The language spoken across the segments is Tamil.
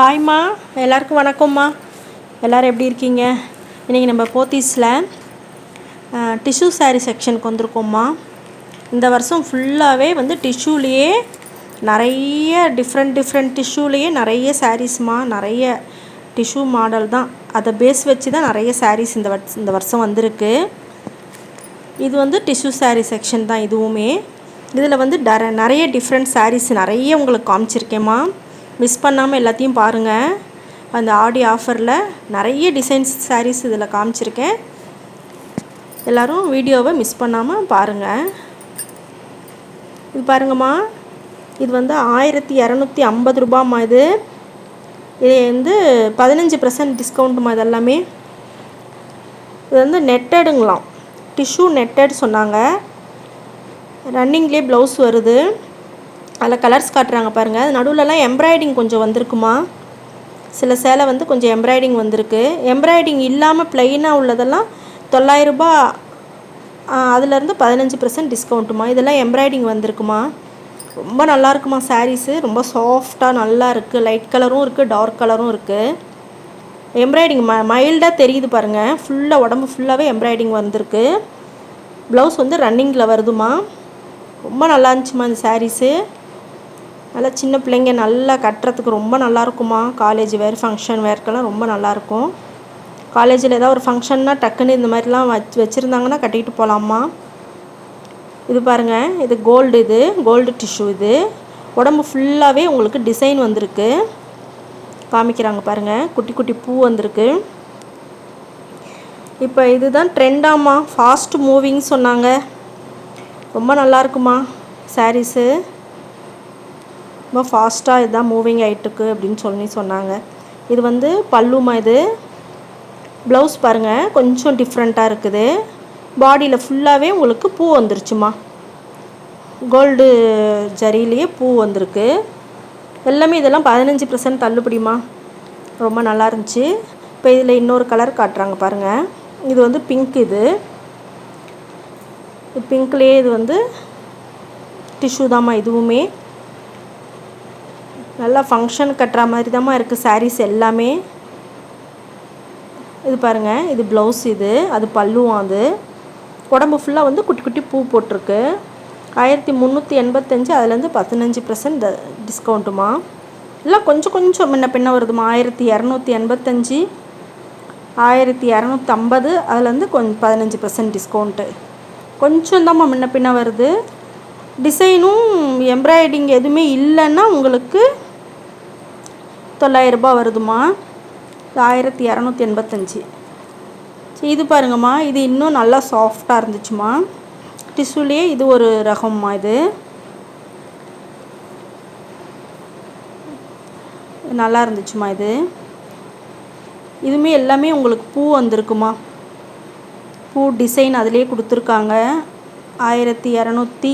ஹாய்மா எல்லாருக்கும் வணக்கம்மா எல்லோரும் எப்படி இருக்கீங்க? இன்றைக்கி நம்ம போத்தீஸில் டிஷ்யூ சாரீ செக்ஷனுக்கு வந்திருக்கோம்மா இந்த வருஷம் ஃபுல்லாகவே வந்து டிஷ்யூலேயே நிறைய டிஃப்ரெண்ட் டிஃப்ரெண்ட் டிஷ்யூலேயே நிறைய சாரீஸ்மா நிறைய டிஷ்யூ மாடல் தான். அதை பேஸ் வச்சு தான் நிறைய சாரீஸ் இந்த வட் இந்த வருஷம் வந்திருக்கு. இது வந்து டிஷ்யூ சாரீ செக்ஷன் தான் இதுவுமே. இதில் வந்து டர நிறைய டிஃப்ரெண்ட் சாரீஸ் நிறைய உங்களுக்கு காமிச்சிருக்கேம்மா மிஸ் பண்ணாமல் எல்லாத்தையும் பாருங்கள் அந்த ஆடி ஆஃபரில் நிறைய டிசைன்ஸ் சாரீஸ் இதில் காமிச்சிருக்கேன். எல்லோரும் வீடியோவை மிஸ் பண்ணாமல் பாருங்கள் இது பாருங்கம்மா. இது வந்து ஆயிரத்தி இரநூத்தி ஐம்பது ரூபாம்மா இது. இது வந்து பதினஞ்சு பர்சன்ட் டிஸ்கவுண்ட்டுமா இது எல்லாமே. இது வந்து நெட்டடுங்களாம் டிஷ்யூ நெட்டட் சொன்னாங்க. ரன்னிங்லேயே ப்ளவுஸ் வருது. அதில் கலர்ஸ் காட்டுறாங்க பாருங்கள் அது நடுவுலலாம் எம்ப்ராய்டிங் கொஞ்சம் வந்திருக்குமா? சில சேலை வந்து கொஞ்சம் எம்ப்ராய்டிங் வந்திருக்கு. எம்ப்ராய்டிங் இல்லாமல் ப்ளெயினாக உள்ளதெல்லாம் தொள்ளாயிரரூபா அதுலேருந்து பதினஞ்சு பர்சன்ட் டிஸ்கவுண்ட்டுமா இதெல்லாம் எம்ப்ராய்டிங் வந்திருக்குமா? ரொம்ப நல்லா இருக்குமா சாரீஸு ரொம்ப சாஃப்டாக நல்லா இருக்குது லைட் கலரும் இருக்குது டார்க் கலரும் இருக்குது எம்ப்ராய்டிங் ம மைல்டாக தெரியுது பாருங்கள் ஃபுல்லாக உடம்பு ஃபுல்லாகவே எம்ப்ராய்டிங் வந்திருக்கு. ப்ளவுஸ் வந்து ரன்னிங்கில் வருதுமா? ரொம்ப நல்லா இருந்துச்சுமா இந்த சாரீஸு நல்லா சின்ன பிள்ளைங்க நல்லா கட்டுறதுக்கு ரொம்ப நல்லா இருக்குமா காலேஜ் வேறு ஃபங்க்ஷன் வேர்க்கெல்லாம் ரொம்ப நல்லாயிருக்கும். காலேஜில் ஏதாவது ஒரு ஃபங்க்ஷன்னா டக்குன்னு இந்த மாதிரிலாம் வச் வச்சுருந்தாங்கன்னா கட்டிகிட்டு போகலாமா இது பாருங்கள் இது கோல்டு இது கோல்டு டிஷ்யூ இது. உடம்பு ஃபுல்லாகவே உங்களுக்கு டிசைன் வந்திருக்கு. காமிக்கிறாங்க பாருங்கள் குட்டி குட்டி பூ வந்திருக்கு. இப்போ இதுதான் ட்ரெண்டாம்மா ஃபாஸ்ட் மூவிங் சொன்னாங்க. ரொம்ப நல்லாயிருக்குமா சாரீஸு ரொம்ப ஃபாஸ்ட்டாக இதுதான் மூவிங் ஆகிட்டுருக்கு அப்படின்னு சொல்லி சொன்னாங்க. இது வந்து பல்லுமா இது? ப்ளவுஸ் பாருங்கள் கொஞ்சம் டிஃப்ரெண்ட்டாக இருக்குது. பாடியில் ஃபுல்லாகவே உங்களுக்கு பூ வந்துருச்சுமா? கோல்டு ஜரியிலேயே பூ வந்திருக்கு. எல்லாமே இதெல்லாம் பதினஞ்சு பர்சன்ட் தள்ளுபடிமா? ரொம்ப நல்லா இருந்துச்சு. இப்போ இதில் இன்னொரு கலர் காட்டுறாங்க பாருங்கள் இது வந்து பிங்க் இது. பிங்க்லேயே இது வந்து டிஷ்யூ தாம்மா இதுவுமே. நல்லா ஃபங்க்ஷன் கட்டுற மாதிரி தான் இருக்குது சாரீஸ் எல்லாமே. இது பாருங்கள் இது ப்ளவுஸ் இது அது பல்லுவும் அது. உடம்பு ஃபுல்லாக வந்து குட்டி குட்டி பூ போட்டிருக்கு. ஆயிரத்தி முந்நூற்றி எண்பத்தஞ்சு அதுலேருந்து பதினஞ்சு பர்சன்ட் டிஸ்கவுண்ட்டுமா எல்லாம் கொஞ்சம் கொஞ்சம் முன்ன பின்ன வருதுமா. ஆயிரத்தி இரநூத்தி எண்பத்தஞ்சு ஆயிரத்தி இரநூத்தம்பது அதுலேருந்து கொஞ்சம் பதினஞ்சு பர்சன்ட் டிஸ்கவுண்ட்டு கொஞ்சம் தான்மா முன்ன பின்ன வருது. டிசைனும் எம்ப்ராய்டிங் எதுவுமே இல்லைன்னா உங்களுக்கு தொள்ளாயிரரூபா வருதுமா ஆயிரத்தி இரநூத்தி எண்பத்தஞ்சு. சரி இது பாருங்கம்மா இது இன்னும் நல்லா சாஃப்டாக இருந்துச்சுமா டிஷ்யூலேயே இது ஒரு ரகம்மா இது. நல்லா இருந்துச்சுமா இது. இதுவுமே எல்லாமே உங்களுக்கு பூ வந்திருக்குமா பூ டிசைன் அதிலே கொடுத்துருக்காங்க. ஆயிரத்தி இரநூத்தி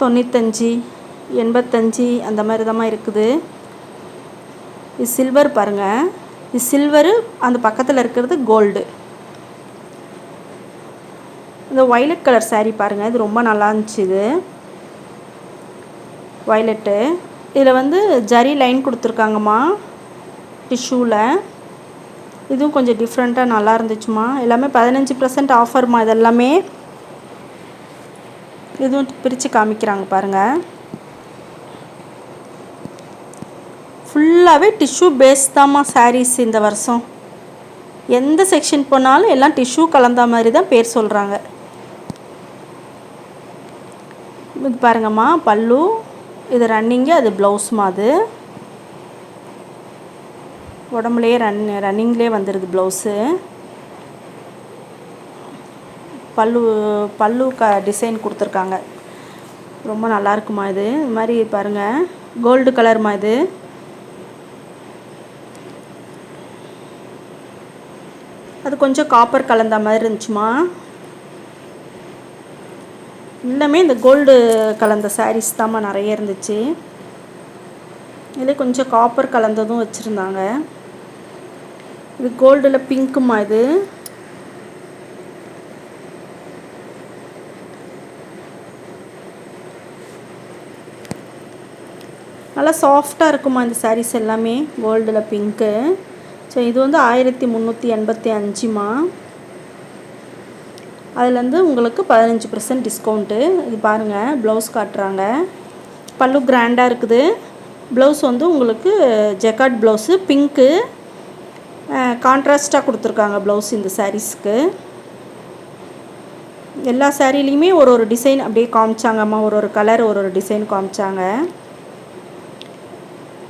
தொண்ணூத்தஞ்சு எண்பத்தஞ்சு அந்த மாதிரி தான் இருக்குது. இது சில்வர் பாருங்கள் இது சில்வரு அந்த பக்கத்தில் இருக்கிறது கோல்டு இந்த வைலட் கலர் சாரீ பாருங்கள் இது ரொம்ப நல்லா இருந்துச்சு இது. வைலட்டு இதில் வந்து ஜரி லைன் கொடுத்துருக்காங்கம்மா. டிஷ்யூவில் இதுவும் கொஞ்சம் டிஃப்ரெண்ட்டாக நல்லா இருந்துச்சுமா எல்லாமே பதினஞ்சு பர்சன்ட் ஆஃபர்மா இதெல்லாமே. இதுவும் பிரித்து காமிக்கிறாங்க பாருங்கள் ஃபுல்லாகவே டிஷ்யூ பேஸ் தாம்மா சாரீஸ் இந்த வருஷம். எந்த செக்ஷன் போனாலும் எல்லாம் டிஷ்யூ கலந்த மாதிரி தான் பேர் சொல்கிறாங்க இது பாருங்கம்மா பல்லு இது ரன்னிங்கு அது ப்ளவுஸ்மா அது. உடம்புலையே ரன் ரன்னிங்லேயே வந்துடுது ப்ளவுஸு பல்லு பல்லு க டிசைன் கொடுத்துருக்காங்க. ரொம்ப நல்லா இருக்குமா இது? இது மாதிரி பாருங்கள் கோல்டு கலர்மா இது. அது கொஞ்சம் காப்பர் கலந்த மாதிரி இருந்துச்சுமா? எல்லாமே இந்த கோல்டு கலந்த சாரீஸ் தாம்மா நிறைய இருந்துச்சு. இதில் கொஞ்சம் காப்பர் கலந்ததும் வச்சுருந்தாங்க. இது கோல்டில் பிங்க்குமா இது? நல்லா சாஃப்டாக இருக்குமா இந்த சாரீஸ் எல்லாமே? கோல்டில் பிங்க்கு ஸோ இது வந்து ஆயிரத்தி முந்நூற்றி எண்பத்தி அஞ்சுமா? அதுலேருந்து உங்களுக்கு பதினஞ்சு பர்சன்ட் டிஸ்கவுண்ட்டு இது பாருங்கள் ப்ளவுஸ் காட்டுறாங்க. பல்லு கிராண்டாக இருக்குது. ப்ளவுஸ் வந்து உங்களுக்கு ஜெக்காட் ப்ளவுஸு பிங்க்கு கான்ட்ராஸ்ட்டாக கொடுத்துருக்காங்க ப்ளவுஸ் இந்த சாரீஸ்க்கு எல்லா சாரீலையுமே ஒரு ஒரு டிசைன் அப்படியே காமிச்சாங்கம்மா. ஒரு ஒரு கலர் ஒரு ஒரு டிசைன் காமிச்சாங்க.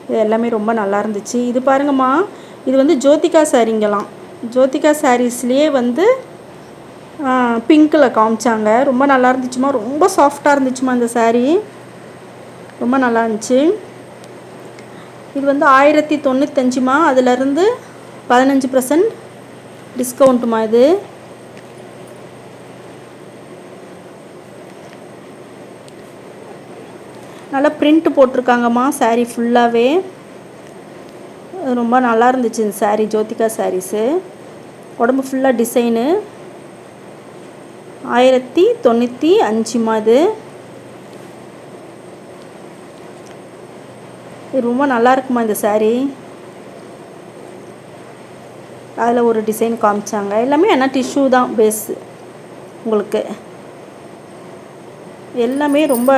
இது எல்லாமே ரொம்ப நல்லா இருந்துச்சு. இது பாருங்கம்மா இது வந்து ஜோதிகா சாரீங்களாம். ஜோதிகா சாரீஸ்லேயே வந்து பிங்க்கில் காமிச்சாங்க. ரொம்ப நல்லா இருந்துச்சுமா. ரொம்ப சாஃப்டாக இருந்துச்சுமா இந்த சாரீ ரொம்ப நல்லா இருந்துச்சு. இது வந்து ஆயிரத்தி தொண்ணூத்தஞ்சுமா? அதிலருந்து பதினஞ்சு பர்சன்ட் டிஸ்கவுண்ட்டுமா இது. நல்லா பிரிண்ட் போட்டிருக்காங்கம்மா சாரீ ஃபுல்லாகவே ரொம்ப நல்லா இருந்துச்சு இந்த சாரீ ஜோதிகா சாரீஸு உடம்பு ஃபுல்லாக டிசைனு ஆயிரத்தி தொண்ணூற்றி அஞ்சுமா இது இது ரொம்ப நல்லா இருக்குமா இந்த சாரீ அதில் ஒரு டிசைன் காமிச்சாங்க. எல்லாமே என்ன டிஷ்யூ தான் பேஸு உங்களுக்கு. எல்லாமே ரொம்ப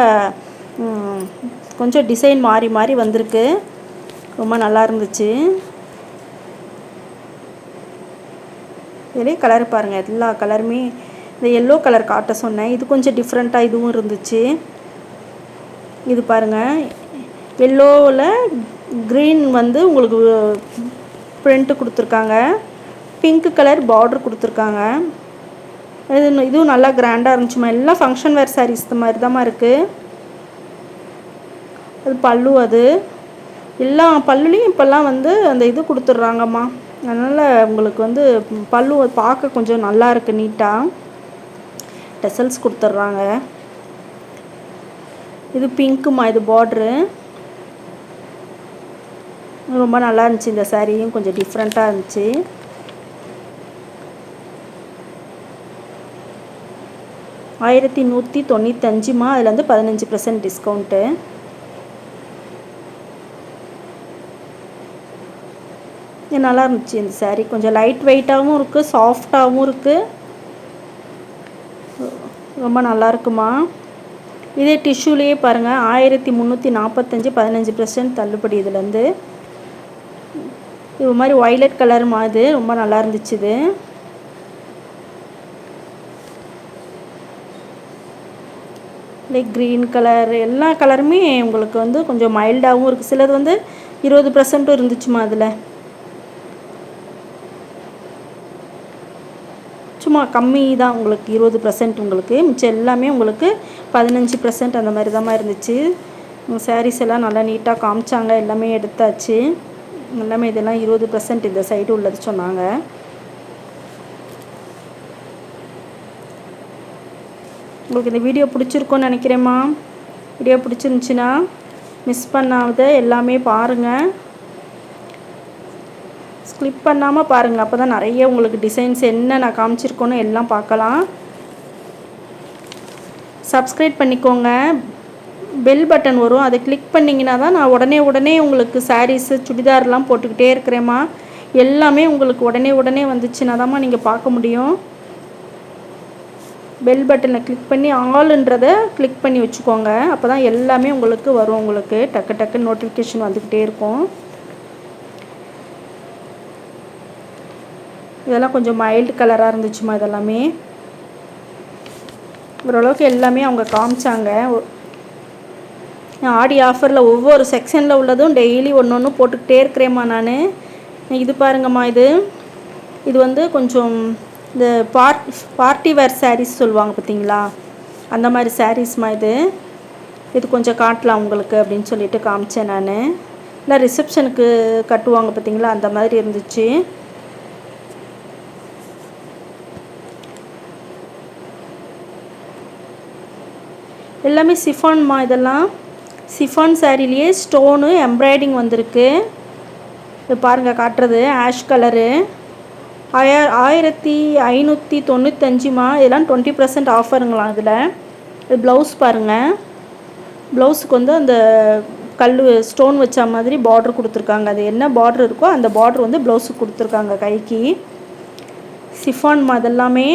கொஞ்சம் டிசைன் மாறி மாறி வந்திருக்கு. ரொம்ப நல்லா இருந்துச்சு. இதுலேயே கலர் பாருங்கள் எல்லா கலருமே இந்த எல்லோ கலர் காட்ட சொன்னேன். இது கொஞ்சம் டிஃப்ரெண்ட்டாக இதுவும் இருந்துச்சு. இது பாருங்கள் எல்லோவில் க்ரீன் வந்து உங்களுக்கு ப்ரிண்ட்டு கொடுத்துருக்காங்க. பிங்க் கலர் பார்டர் கொடுத்துருக்காங்க. இது இதுவும் நல்லா கிராண்டாக இருந்துச்சுமா எல்லாம் ஃபங்க்ஷன் வேர் சாரீஸ் இந்த மாதிரி தான் இருக்குது அது பல்லு அது. எல்லா பல்லுலேயும் இப்போல்லாம் வந்து அந்த இது கொடுத்துட்றாங்கம்மா. அதனால் உங்களுக்கு வந்து பல்லு பார்க்க கொஞ்சம் நல்லா இருக்குது நீட்டாக டெசல்ஸ் கொடுத்துட்றாங்க. இது பிங்க்குமா இது பார்ட்ரு. ரொம்ப நல்லா இருந்துச்சு இந்த சாரியும் கொஞ்சம் டிஃப்ரெண்ட்டாக இருந்துச்சு. ஆயிரத்தி நூற்றி தொண்ணூத்தஞ்சுமா? அதில் வந்து பதினஞ்சு பர்சன்ட் டிஸ்கவுண்ட்டு நல்லா இருந்துச்சு இந்த சாரீ கொஞ்சம் லைட் வெயிட்டாகவும் இருக்குது சாஃப்டாகவும் இருக்குது ரொம்ப நல்லா இருக்குமா இதே டிஷ்யூலேயே பாருங்கள் ஆயிரத்தி முந்நூற்றி நாற்பத்தஞ்சு பதினஞ்சு பர்சன்ட் தள்ளுபடி இதுலேருந்து. இது மாதிரி ஒய்லட் கலர் மாதிரி ரொம்ப நல்லா இருந்துச்சு இது லைக் க்ரீன் கலர் எல்லா கலருமே உங்களுக்கு வந்து கொஞ்சம் மைல்டாகவும் இருக்குது சிலது வந்து இருபது பர்சன்ட்டும் இருந்துச்சுமா அதில் சும்மா கம்மி தான் உங்களுக்கு இருபது பர்சன்ட் உங்களுக்கு. மிச்சம் எல்லாமே உங்களுக்கு பதினஞ்சு பர்சன்ட் அந்த மாதிரி தான் இருந்துச்சு. சாரீஸ் எல்லாம் நல்லா நீட்டாக காமிச்சாங்க. எல்லாமே எடுத்தாச்சு. எல்லாமே இதெல்லாம் இருபது பர்சன்ட் இந்த சைடு உள்ளது சொன்னாங்க. உங்களுக்கு இந்த வீடியோ பிடிச்சிருக்கோன்னு நினைக்கிறேம்மா. வீடியோ பிடிச்சிருந்துச்சின்னா மிஸ் பண்ணாத எல்லாமே பாருங்கள் ஸ்கிளிப் பண்ணாமல் பாருங்கள் அப்போ தான் நிறைய உங்களுக்கு டிசைன்ஸ் என்ன நான் காமிச்சிருக்கோன்னு எல்லாம் பார்க்கலாம். சப்ஸ்கிரைப் பண்ணிக்கோங்க. பெல் பட்டன் வரும். அதை கிளிக் பண்ணிங்கன்னா தான் நான் உடனே உடனே உங்களுக்கு சாரீஸு சுடிதார்லாம் போட்டுக்கிட்டே இருக்கிறேம்மா. எல்லாமே உங்களுக்கு உடனே உடனே வந்துச்சுன்னா தான்மா நீங்கள் பார்க்க முடியும். பெல் பட்டனை கிளிக் பண்ணி ஆளுன்றதை கிளிக் பண்ணி வச்சுக்கோங்க. அப்போ தான் எல்லாமே உங்களுக்கு வரும் உங்களுக்கு. டக்கு டக்கு நோட்டிஃபிகேஷன் வந்துக்கிட்டே இருக்கும். இதெல்லாம் கொஞ்சம் மைல்டு கலராக இருந்துச்சுமா இதெல்லாமே? ஓரளவுக்கு எல்லாமே அவங்க காமிச்சாங்க. ஆடி ஆஃபரில் ஒவ்வொரு செக்ஷனில் உள்ளதும் டெய்லி ஒன்று ஒன்று போட்டுக்கிட்டே இருக்கிறேம்மா நான். இது பாருங்கம்மா இது. இது வந்து கொஞ்சம் இந்த பார்ட் பார்ட்டி வேர் சாரீஸ் சொல்லுவாங்க பார்த்தீங்களா? அந்த மாதிரி சாரீஸ்மா இது. இது கொஞ்சம் காட்டலாம் உங்களுக்கு அப்படின்னு சொல்லிட்டு காமிச்சேன் நான். இல்லை ரிசப்ஷனுக்கு கட்டுவாங்க பார்த்தீங்களா? அந்த மாதிரி இருந்துச்சு. எல்லாமே சிஃபான்மா இதெல்லாம். சிஃபான் சாரிலேயே ஸ்டோனு எம்ப்ராய்டிங் வந்திருக்கு. இது பாருங்கள் காட்டுறது. Ash colour. ஆய ஆயிரத்தி ஐநூற்றி தொண்ணூத்தஞ்சுமா இதெல்லாம் டுவெண்ட்டி பர்சன்ட் ஆஃபருங்களாம் இதில். இது ப்ளவுஸ் பாருங்கள் ப்ளவுஸுக்கு வந்து அந்த கல் ஸ்டோன் வச்ச மாதிரி பார்டர் கொடுத்துருக்காங்க. அது என்ன பார்டர் இருக்கோ அந்த பார்டர் வந்து ப்ளவுஸுக்கு கொடுத்துருக்காங்க கைக்கு. சிஃபான் அதெல்லாமே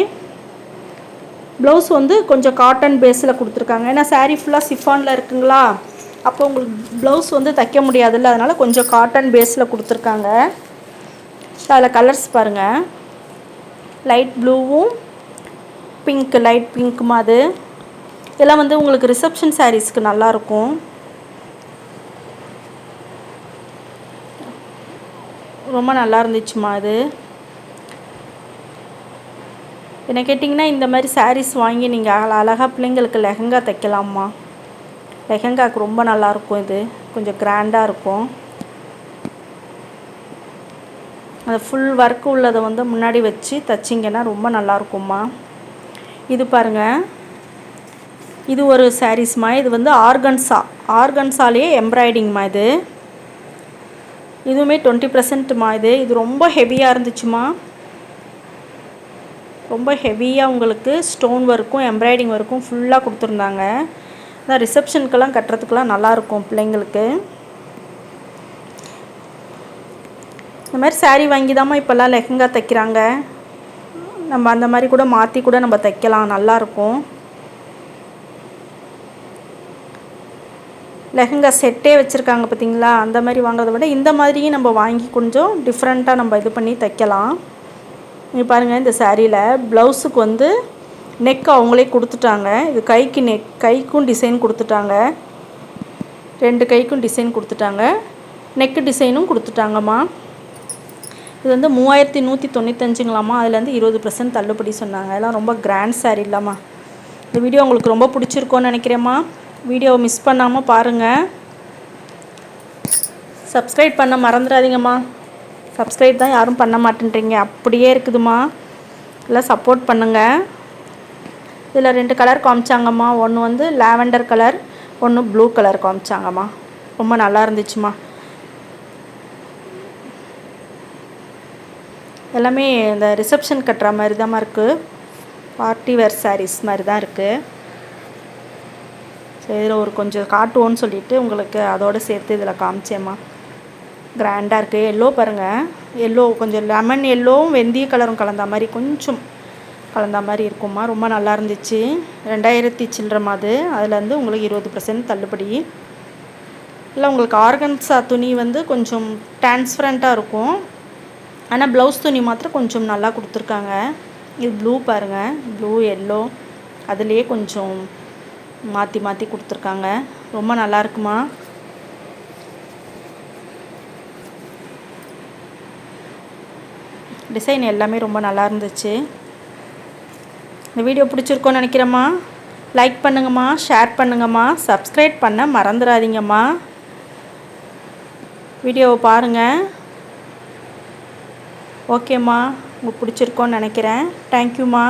ப்ளவுஸ் வந்து கொஞ்சம் காட்டன் பேஸில் கொடுத்துருக்காங்க. ஏன்னா சாரீ ஃபுல்லாக சிஃபானில் இருக்குங்களா? அப்போ உங்களுக்கு ப்ளவுஸ் வந்து தைக்க முடியாதுல்ல. அதனால் கொஞ்சம் காட்டன் பேஸில் கொடுத்துருக்காங்க. அதில் கலர்ஸ் பாருங்கள் லைட் ப்ளூவும் பிங்க் லைட் பிங்க்குமா அது. இதெல்லாம் வந்து உங்களுக்கு ரிசப்ஷன் சாரீஸ்க்கு நல்லாயிருக்கும் ரொம்ப நல்லா இருந்துச்சுமா அது? என்ன கேட்டிங்கன்னா இந்த மாதிரி சாரீஸ் வாங்கி நீங்கள் அழகாக பிள்ளைங்களுக்கு லெஹங்கா தைக்கலாம்மா. லெஹங்காவுக்கு ரொம்ப நல்லாயிருக்கும் இது. கொஞ்சம் கிராண்டாக இருக்கும். அந்த ஃபுல் ஒர்க் உள்ளதை வந்து முன்னாடி வச்சு தைச்சிங்கன்னா ரொம்ப நல்லாயிருக்கும்மா இது பாருங்கள் இது ஒரு சாரீஸ்மா இது வந்து ஆர்கன்ஸா ஆர்கன்ஸாலேயே எம்ப்ராய்டிங்மா இது. இதுவுமே டுவெண்ட்டி பர்சன்ட்மா இது? இது ரொம்ப ஹெவியாக இருந்துச்சுமா? ரொம்ப ஹெவியாக உங்களுக்கு ஸ்டோன் ஒர்க்கும் எம்ப்ராய்டிங் ஒர்க்கும் ஃபுல்லாக கொடுத்துருந்தாங்க. அதான் ரிசப்ஷனுக்கெல்லாம் கட்டுறதுக்கெலாம் நல்லாயிருக்கும் பிள்ளைங்களுக்கு. இந்த மாதிரி சாரீ வாங்கி தாம்மா இப்போல்லாம் லெஹங்கா தைக்கிறாங்க. நம்ம அந்த மாதிரி கூட மாற்றி கூட நம்ம தைக்கலாம் நல்லாயிருக்கும். லெஹங்கா செட்டே வச்சுருக்காங்க பார்த்தீங்களா அந்த மாதிரி வாங்குறத விட இந்த மாதிரியும் நம்ம வாங்கி கொஞ்சம் டிஃப்ரெண்ட்டாக நம்ம இது பண்ணி தைக்கலாம். இங்கே பாருங்கள் இந்த சாரியில் ப்ளவுஸுக்கு வந்து நெக் அவங்களே கொடுத்துட்டாங்க. இது கைக்கு நெக் கைக்கும் டிசைன் கொடுத்துட்டாங்க. ரெண்டு கைக்கும் டிசைன் கொடுத்துட்டாங்க. நெக்கு டிசைனும் கொடுத்துட்டாங்கம்மா. இது வந்து மூவாயிரத்தி நூற்றி தொண்ணூத்தஞ்சுங்களாம்மா. அதுலேருந்து இருபது பர்சன்ட் தள்ளுபடி சொன்னாங்க. அதெல்லாம் ரொம்ப கிராண்ட் சாரி இல்லாமா இந்த வீடியோ உங்களுக்கு ரொம்ப பிடிச்சிருக்கோன்னு நினைக்கிறேம்மா. வீடியோவை மிஸ் பண்ணாமல் பாருங்கள் சப்ஸ்கிரைப் பண்ண மறந்துடாதீங்கம்மா. சப்ஸ்கிரைப் தான் யாரும் பண்ண மாட்டேன்றீங்க. அப்படியே இருக்குதுமா எல்லாம் சப்போர்ட் பண்ணுங்கள் இதில் ரெண்டு கலர் காமிச்சாங்கம்மா. ஒன்று வந்து லாவெண்டர் கலர் ஒன்று ப்ளூ கலர் காமிச்சாங்கம்மா. ரொம்ப நல்லா இருந்துச்சுமா எல்லாமே இந்த ரிசப்ஷன் கட்டுற மாதிரி தான் இருக்குது பார்ட்டி வேர் சாரீஸ் மாதிரி தான் இருக்குது சரி இதில் ஒரு கொஞ்சம் காட்டுவோன்னு சொல்லிவிட்டு உங்களுக்கு அதோடு சேர்த்து இதில் காமிச்சேம்மா. கிராண்டாக இருக்குது எல்லோ பாருங்கள் எல்லோ கொஞ்சம் லெமன் எல்லோவும் வெந்தய கலரும் கலந்த மாதிரி கொஞ்சம் கலந்த மாதிரி இருக்குமா ரொம்ப நல்லா இருந்துச்சு. ரெண்டாயிரத்தி சில்லற அது. அதுலேருந்து உங்களுக்கு இருபது பர்சன்ட் தள்ளுபடி. இல்லை உங்களுக்கு ஆர்கன்ஸா துணி வந்து கொஞ்சம் டிரான்ஸ்பரண்ட்டாக இருக்கும். ஆனால் ப்ளவுஸ் துணி மாத்திரம் கொஞ்சம் நல்லா கொடுத்துருக்காங்க. இது ப்ளூ பாருங்கள் ப்ளூ எல்லோ அதுலேயே கொஞ்சம் மாற்றி மாற்றி கொடுத்துருக்காங்க. ரொம்ப நல்லா இருக்குமா? டிசைன் எல்லாமே ரொம்ப நல்லா இருந்துச்சு. இந்த வீடியோ பிடிச்சிருக்கோன்னு நினைக்கிறேம்மா. லைக் பண்ணுங்கம்மா ஷேர் பண்ணுங்கம்மா சப்ஸ்கிரைப் பண்ண மறந்துடாதீங்கம்மா. வீடியோவை பாருங்கள் ஓகேம்மா உங்களுக்கு பிடிச்சிருக்கோன்னு நினைக்கிறேன். தேங்க்யூம்மா